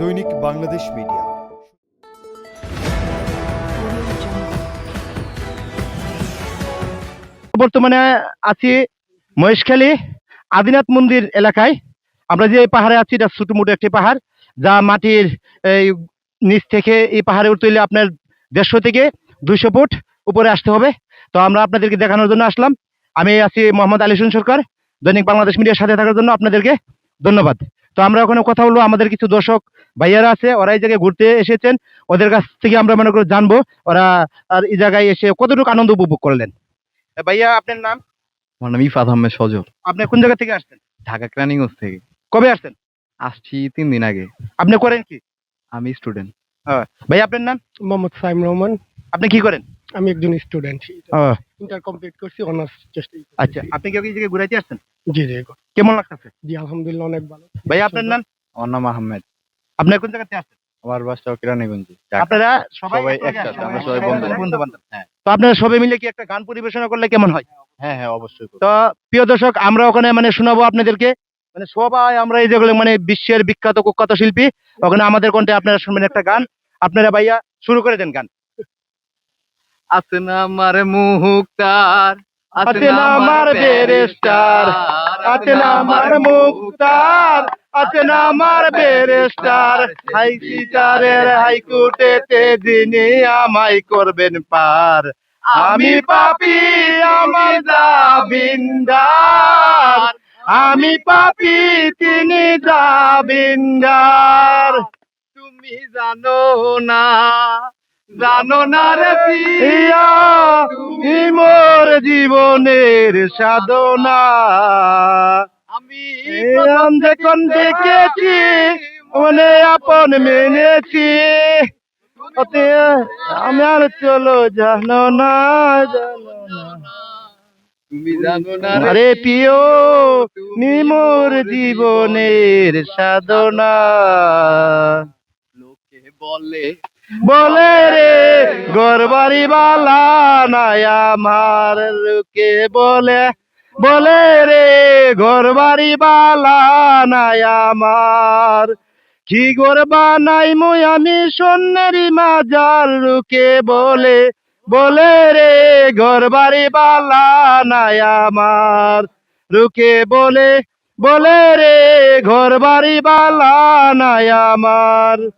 দৈনিক বাংলাদেশ মিডিয়া। বর্তমানে আছি মহেশখালী, আদিনাথ মন্দির এলাকায়। আমরা যে পাহাড়ে আছি, এটা ছোট মোটো একটি পাহাড়, যা মাটির এই নিচ থেকে এই পাহাড়ে উঠতে হলে আপনার দেড়শো থেকে দুইশো ফুট উপরে আসতে হবে। তো আমরা আপনাদেরকে দেখানোর জন্য আসলাম। আমি আছি মোহাম্মদ আলিসুন সরকার, দৈনিক বাংলাদেশ মিডিয়ার সাথে থাকার জন্য আপনাদেরকে ধন্যবাদ। তো আমরা ওখানে কথা বলব আমাদের কিছু দর্শক ভাইয়ারা আছে ওরা এই জায়গায় ঘুরতে এসেছেন ওদের কাছ থেকে আমরা মনে করি জানব ওরা আর এই জায়গায় এসে কতটুকু আনন্দ উপভোগ করলেন। ভাইয়া আপনার নাম? আমার নাম ইফাত আহমেদ সজল। আপনি কোন জায়গা থেকে আসছেন? ঢাকা ক্রানিগঞ্জ থেকে। কবে আসছেন? আসছি তিন দিন আগে। আপনি করেন কি? আমি স্টুডেন্ট। ভাই আপনার নাম? মোহাম্মদ সাইম রহমান। আপনি কি করেন? আমি একজন স্টুডেন্ট। ইন্টার কমপ্লিট করছি অনার্স চেষ্টা আচ্ছা আপনি কি এই জায়গায় ঘুরাইতে আসছেন? জি জি কেমন লাগতেছে? জি আলহামদুলিল্লাহ অনেক ভালো। ভাই আপনার নাম? আমার নাম আহমেদ। আপনি কোন জায়গাতে আসছেন আমার বাসা ক্রানিগঞ্জে আপনারা সবাই একসাথে আমরা সবাই বন্ধু। বন্ধু বান্ধব তো আপনারা সবাই মিলে কি একটা গান পরিবেশনা করলে কেমন হয়? হ্যাঁ হ্যাঁ অবশ্যই করব। তো প্রিয় দর্শক আমরা ওখানে মানে শোনাবো আপনাদেরকে। মানে সবাই আমরা এই যেগুলো মানে বিশ্বের বিখ্যাত কুখ্যাত শিল্পী ওখানে আমাদের কণ্ঠে আপনারা শুনবেন একটা গান। আপনারা ভাইয়া শুরু করে দেন গান। আছে না আমার মুক্তার আছে না আমার বেরেস্টার আছে আমার মুক্তার আছে না আমার বেরেস্টার হাই বিচারের হাইকোর্টেতে যিনি আমায় করবেন পার, আমি পাপি, আমার জাবিন্দার আমি পাপি, তিনি জাবিন্দার তুমি জানো না জানো না রে মোর জীবনের সাধনা। আমি যখন দেখেছি মনে আপন মেনেছি। ওতে আমার চলো জানো না জানো তুমি জানো না রে আরে প্রিয় তুমি মোর জীবনের সাধনা। লোকে বলে বলে রে গরবারি বালা নাই আমার বলে বলে রে গরবারি বালা নাই আমার। কি গরবা নাই মুই আমি সন্ন্যারি মাজার লোকে বলে বলে রে গরবারি বালা নাই আমার। লোকে বলে বলে রে, ঘরবাড়ি বালা নাই আমার।